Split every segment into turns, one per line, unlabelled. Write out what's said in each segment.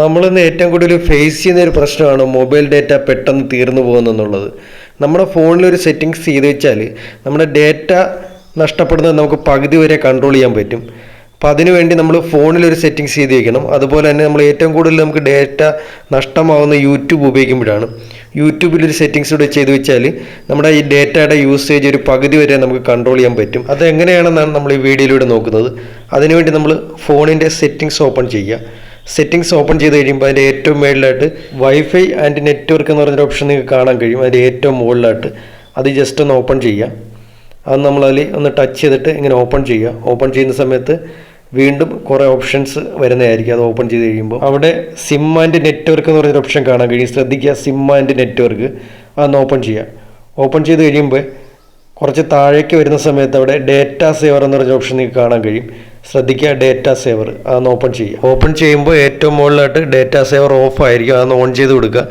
നമ്മളിന്ന് ഏറ്റവും കൂടുതൽ ഫേസ് ചെയ്യുന്ന ഒരു പ്രശ്നമാണ് മൊബൈൽ ഡാറ്റ പെട്ടെന്ന് തീർന്നു പോകുന്നെന്നുള്ളത് നമ്മുടെ ഫോണിൽ ഒരു സെറ്റിങ്സ് ചെയ്ത് വെച്ചാൽ നമ്മുടെ ഡാറ്റ നഷ്ടപ്പെടുന്നത് നമുക്ക് പകുതി വരെ കൺട്രോൾ ചെയ്യാൻ പറ്റും. അപ്പോൾ അതിനുവേണ്ടി നമ്മൾ ഫോണിൽ ഒരു സെറ്റിങ്സ് ചെയ്ത് വെക്കണം. അതുപോലെ തന്നെ നമ്മൾ ഏറ്റവും കൂടുതൽ നമുക്ക് ഡാറ്റ നഷ്ടമാവുന്ന യൂട്യൂബ് ഉപയോഗിക്കുമ്പോഴാണ്. യൂട്യൂബിൽ ഒരു സെറ്റിങ്സ് കൂടെ ചെയ്ത് വെച്ചാൽ നമ്മുടെ ഈ ഡാറ്റയുടെ യൂസേജ് ഒരു പകുതി വരെ നമുക്ക് കൺട്രോൾ ചെയ്യാൻ പറ്റും. അത് എങ്ങനെയാണെന്നാണ് നമ്മൾ ഈ വീഡിയോയിലൂടെ നോക്കുന്നത്. അതിനുവേണ്ടി നമ്മൾ ഫോണിന്റെ സെറ്റിങ്സ് ഓപ്പൺ ചെയ്യുക. സെറ്റിങ്സ് ഓപ്പൺ ചെയ്ത് കഴിയുമ്പോൾ അതിന്റെ ഏറ്റവും മുകളിലായിട്ട് വൈഫൈ ആൻഡ് നെറ്റ്വർക്ക് എന്ന് പറഞ്ഞൊരു ഓപ്ഷൻ നിങ്ങൾക്ക് കാണാൻ കഴിയും. അതിന്റെ ഏറ്റവും മുകളിലായിട്ട്. അത് ജസ്റ്റ് ഒന്ന് ഓപ്പൺ ചെയ്യുക. അത് നമ്മളതിൽ ഒന്ന് ടച്ച് ചെയ്തിട്ട് ഇങ്ങനെ ഓപ്പൺ ചെയ്യുക. ഓപ്പൺ ചെയ്യുന്ന സമയത്ത് വീണ്ടും കുറേ ഓപ്ഷൻസ് വരുന്നതായിരിക്കും. അത് ഓപ്പൺ ചെയ്ത് കഴിയുമ്പോൾ. അവിടെ സിം ആൻഡ് നെറ്റ്വർക്ക് എന്ന് പറഞ്ഞൊരു ഓപ്ഷൻ കാണാൻ കഴിയും. ശ്രദ്ധിക്കുക സിം ആൻഡ് നെറ്റ്വർക്ക് അതൊന്ന് ഓപ്പൺ ചെയ്യുക. ഓപ്പൺ ചെയ്ത് കഴിയുമ്പോൾ കുറച്ച് താഴേക്ക് വരുന്ന സമയത്ത് അവിടെ ഡേറ്റ സേവർ എന്ന് പറഞ്ഞ ഓപ്ഷൻ നിങ്ങൾക്ക് കാണാൻ കഴിയും. ശ്രദ്ധിക്കുക ഡേറ്റ സേവർ അതൊന്ന് ഓപ്പൺ ചെയ്യുക. ഓപ്പൺ ചെയ്യുമ്പോൾ ഏറ്റവും മുകളിലായിട്ട് ഡേറ്റ സേവർ ഓഫ് ആയിരിക്കും. അതൊന്ന് ഓൺ ചെയ്ത് കൊടുക്കുക.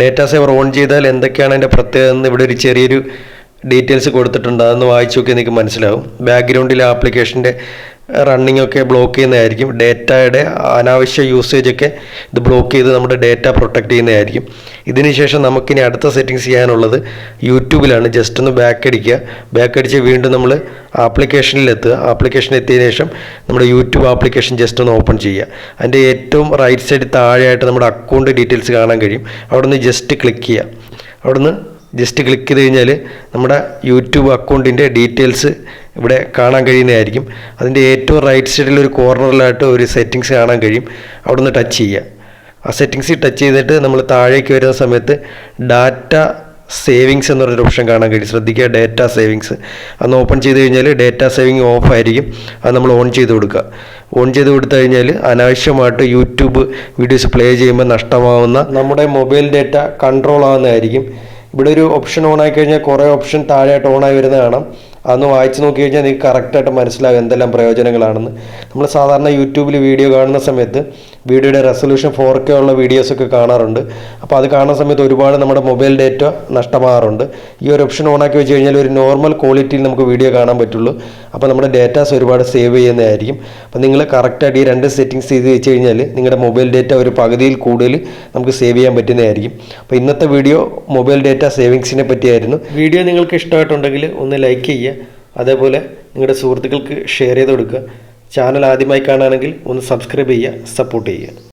ഡേറ്റ സേവർ ഓൺ ചെയ്താൽ എന്തൊക്കെയാണ് അതിന്റെ പ്രത്യേകത എന്ന് ഇവിടെ ഒരു ചെറിയൊരു ഡീറ്റെയിൽസ് കൊടുത്തിട്ടുണ്ട്. അതൊന്ന് വായിച്ചു നോക്കി നിങ്ങൾക്ക് മനസ്സിലാവും. ബാക്ക്ഗ്രൗണ്ടിൽ ആപ്ലിക്കേഷന്റെ റണ്ണിങ് ഒക്കെ ബ്ലോക്ക് ചെയ്യുന്നതായിരിക്കും. ഡേറ്റയുടെ അനാവശ്യ യൂസേജ് ഒക്കെ ഇത് ബ്ലോക്ക് ചെയ്ത് നമ്മുടെ ഡേറ്റ പ്രൊട്ടക്ട് ചെയ്യുന്നതായിരിക്കും. ഇതിനുശേഷം നമുക്കിനി അടുത്ത സെറ്റിങ്സ് ചെയ്യാനുള്ളത് യൂട്യൂബിലാണ്. ജസ്റ്റ് ഒന്ന് ബാക്ക് അടിക്കുക. ബാക്ക് അടിച്ച് വീണ്ടും നമ്മൾ ആപ്ലിക്കേഷനിൽ എത്തുക ആപ്ലിക്കേഷൻ എത്തിയതിനു ശേഷം നമ്മുടെ യൂട്യൂബ് ആപ്ലിക്കേഷൻ ജസ്റ്റ് ഒന്ന് ഓപ്പൺ ചെയ്യുക. അതിന്റെ ഏറ്റവും റൈറ്റ് സൈഡ് താഴെയായിട്ട് നമ്മുടെ അക്കൗണ്ട് ഡീറ്റെയിൽസ് കാണാൻ കഴിയും. അവിടെ നിന്ന് ജസ്റ്റ് ക്ലിക്ക് ചെയ്യുക. അവിടുന്ന് ജസ്റ്റ് ക്ലിക്ക് ചെയ്ത് കഴിഞ്ഞാൽ നമ്മുടെ യൂട്യൂബ് അക്കൗണ്ടിന്റെ ഡീറ്റെയിൽസ് ഇവിടെ കാണാൻ കഴിയുന്നതായിരിക്കും. അതിന്റെ ഏറ്റവും റൈറ്റ് സൈഡിൽ ഒരു കോർണറിലായിട്ട് ഒരു സെറ്റിങ്സ് കാണാൻ കഴിയും. അവിടെ നിന്ന് ടച്ച് ചെയ്യുക. ആ സെറ്റിങ്സിൽ ടച്ച് ചെയ്തിട്ട് നമ്മൾ താഴേക്ക് വരുന്ന സമയത്ത് ഡാറ്റ സേവിങ്സ് എന്ന് പറഞ്ഞൊരു ഓപ്ഷൻ കാണാൻ കഴിയും. ശ്രദ്ധിക്കുക ഡേറ്റ സേവിങ്സ് അന്ന് ഓപ്പൺ ചെയ്ത് കഴിഞ്ഞാൽ ഡാറ്റ സേവിങ് ഓഫ് ആയിരിക്കും. അത് നമ്മൾ ഓൺ ചെയ്ത് കൊടുക്കുക. ഓൺ ചെയ്ത് കൊടുത്തു കഴിഞ്ഞാൽ അനാവശ്യമായിട്ട് യൂട്യൂബ് വീഡിയോസ് പ്ലേ ചെയ്യുമ്പോൾ നഷ്ടമാവുന്ന നമ്മുടെ മൊബൈൽ ഡേറ്റ കൺട്രോൾ ആവുന്നതായിരിക്കും. ഇവിടെ ഒരു ഓപ്ഷൻ ഓൺ ആയി കഴിഞ്ഞാൽ കുറേ ഓപ്ഷൻ താഴെയായിട്ട് ഓൺ ആയി വരുന്നത് കാണാം അതൊന്ന് വായിച്ച് നോക്കി കഴിഞ്ഞാൽ നിങ്ങൾക്ക് കറക്റ്റായിട്ട് മനസ്സിലാകും എന്തെല്ലാം പ്രയോജനങ്ങളാണെന്ന്. നമ്മൾ സാധാരണ യൂട്യൂബിൽ വീഡിയോ കാണുന്ന സമയത്ത് വീഡിയോയുടെ റെസൊല്യൂഷൻ ഫോർ കെ ഉള്ള വീഡിയോസൊക്കെ കാണാറുണ്ട്. അപ്പോൾ അത് കാണുന്ന സമയത്ത് ഒരുപാട് നമ്മുടെ മൊബൈൽ ഡേറ്റ നഷ്ടമാകാറുണ്ട്. ഈ ഒരു ഓപ്ഷൻ ഓണാക്കി വെച്ച് കഴിഞ്ഞാൽ ഒരു നോർമൽ ക്വാളിറ്റിയിൽ നമുക്ക് വീഡിയോ കാണാൻ പറ്റുള്ളൂ. അപ്പോൾ നമ്മുടെ ഡേറ്റാസ് ഒരുപാട് സേവ് ചെയ്യുന്നതായിരിക്കും. അപ്പോൾ നിങ്ങൾ കറക്റ്റായിട്ട് ഈ രണ്ട് സെറ്റിങ്സ് ചെയ്ത് വെച്ച് കഴിഞ്ഞാൽ നിങ്ങളുടെ മൊബൈൽ ഡേറ്റ ഒരു പകുതിയിൽ കൂടുതൽ നമുക്ക് സേവ് ചെയ്യാൻ പറ്റുന്നതായിരിക്കും. അപ്പോൾ ഇന്നത്തെ വീഡിയോ മൊബൈൽ ഡേറ്റ സേവിങ്സിനെ പറ്റിയായിരുന്നു. വീഡിയോ നിങ്ങൾക്ക് ഇഷ്ടമായിട്ടുണ്ടെങ്കിൽ ഒന്ന് ലൈക്ക് ചെയ്യുക. അതേപോലെ നിങ്ങളുടെ സുഹൃത്തുക്കൾക്ക് ഷെയർ ചെയ്ത് കൊടുക്കുക. ചാനൽ ആദ്യമായി കാണുകയാണെങ്കിൽ ഒന്ന് സബ്സ്ക്രൈബ് ചെയ്യുക സപ്പോർട്ട് ചെയ്യുക.